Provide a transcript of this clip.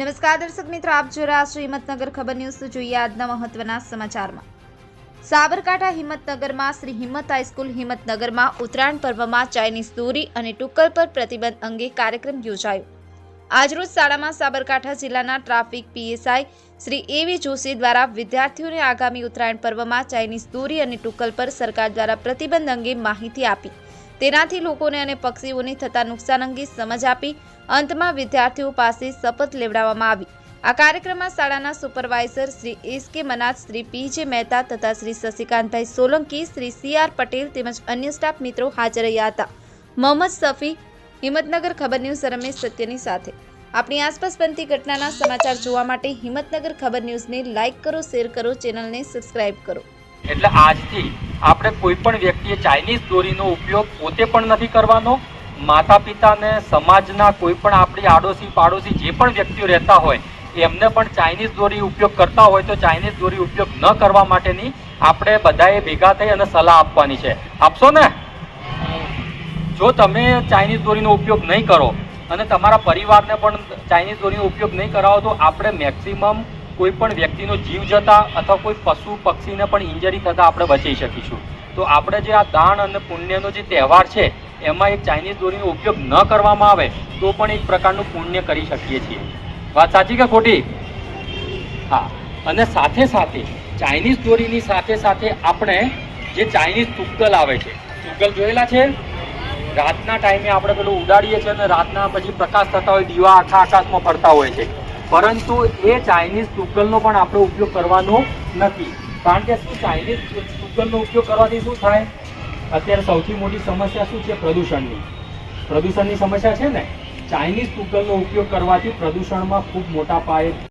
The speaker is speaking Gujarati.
નમસ્કાર દર્શક મિત્રો, આપ જોઈ રહ્યા છો હિંમતનગર ખબર ન્યૂઝ. જોઈએ આજના મહત્વના સમાચારમાં. સાબરકાંઠા હિંમતનગરમાં, શ્રી હિંમત હાઈસ્કૂલ હિંમતનગરમાં ઉત્તરાયણ પર્વમાં ચાઇનીઝ દોરી અને ટુક્કલ પર પ્રતિબંધ અંગે કાર્યક્રમ યોજાયો. આજરોજ શાળામાં સાબરકાંઠા જિલ્લાના ટ્રાફિક પીએસઆઈ શ્રી એવી જોશી દ્વારા વિદ્યાર્થીઓને આગામી ઉત્તરાયણ પર્વમાં ચાઇનીઝ દોરી અને ટુક્કલ પર સરકાર દ્વારા પ્રતિબંધ અંગે માહિતી આપી. તેનાથી લોકોને અને પક્ષીઓને થતા નુકસાન અંગે સમજ આપી અંતમાં વિદ્યાર્થીઓ પાસે શપથ લેવડાવવામાં આવી. આ કાર્યક્રમમાં શાળાના સુપરવાઇઝર શ્રી એસ કે મનાથ શ્રી પી જે મહેતા તથા શ્રી શશિકાંતભાઈ સોલંકી, શ્રી સી આર પટેલ તેમજ અન્ય સ્ટાફ મિત્રો હાજર રહ્યા હતા. મોહમ્મદ સફી, હિંમતનગર ખબર ન્યૂઝ, રમેશ સત્યની સાથે. આપણી આસપાસ બનતી ઘટનાના સમાચાર જોવા માટે હિંમતનગર ખબર ન્યૂઝને લાઇક કરો, શેર કરો, ચેનલને સબસ્ક્રાઇબ કરો. એટલે આજથી આપણે કોઈ પણ વ્યક્તિએ ચાઇનીઝ દોરીનો ઉપયોગ પોતે પણ નથી કરવાનો. માતા પિતાને સમાજના કોઈ પણ આપણી આડોશી પાડોશી જે પણ વ્યક્તિઓ રહેતા હોય, એમને પણ ચાઇનીઝ દોરી ઉપયોગ કરતા હોય તો ચાઇનીઝ દોરી ઉપયોગ ન કરવા માટેની આપણે બધાએ ભેગા થઈ અને સલાહ આપવાની છે. આપશો ને? જો તમે ચાઇનીઝ દોરીનો ઉપયોગ નહીં કરો અને તમારા પરિવારને પણ ચાઇનીઝ દોરીનો ઉપયોગ નહીં કરાવો તો આપણે મેક્સિમમ કોઈ પણ વ્યક્તિનો જીવ જતા અથવા કોઈ પશુ, પક્ષીને પણ ઇન્જરી થતાં આપણે બચી શકીશું. તો આપણે જે આ દાન અને પુણ્યનો જે તહેવાર છે, એમાં એક ચાઇનીઝ દોરીનો ઉપયોગ ન કરવામાં આવે, તો પણ એક પ્રકારનું પુણ્ય કરી શકીએ છીએ. વાત સાચી કે ખોટી? હા. અને સાથે સાથે ચાઇનીઝ દોરીની સાથે સાથે આપણે જે ચાઇનીઝ તુક્કલ આવે છે, તુક્કલ જોયેલા છે? રાતના ટાઈમે આપણે પેલું ઉડાડીએ છીએ અને રાતના પછી પ્રકાશ થતા હોય, દીવા આખા આકાશમાં ફરતા હોય છે. પરંતુ એ ચાઇનીઝ તુક્કલનો પણ આપણે ઉપયોગ કરવાનો નથી. કારણ કે શું ચાઇનીઝ તુક્કલનો ઉપયોગ કરવાથી શું થાય? અત્યારે સૌથી મોટી સમસ્યા શું છે પ્રદૂષણની? પ્રદૂષણની સમસ્યા છે ને? ચાઇનીઝ તુક્કલનો ઉપયોગ કરવાથી પ્રદૂષણમાં ખૂબ મોટા પાયે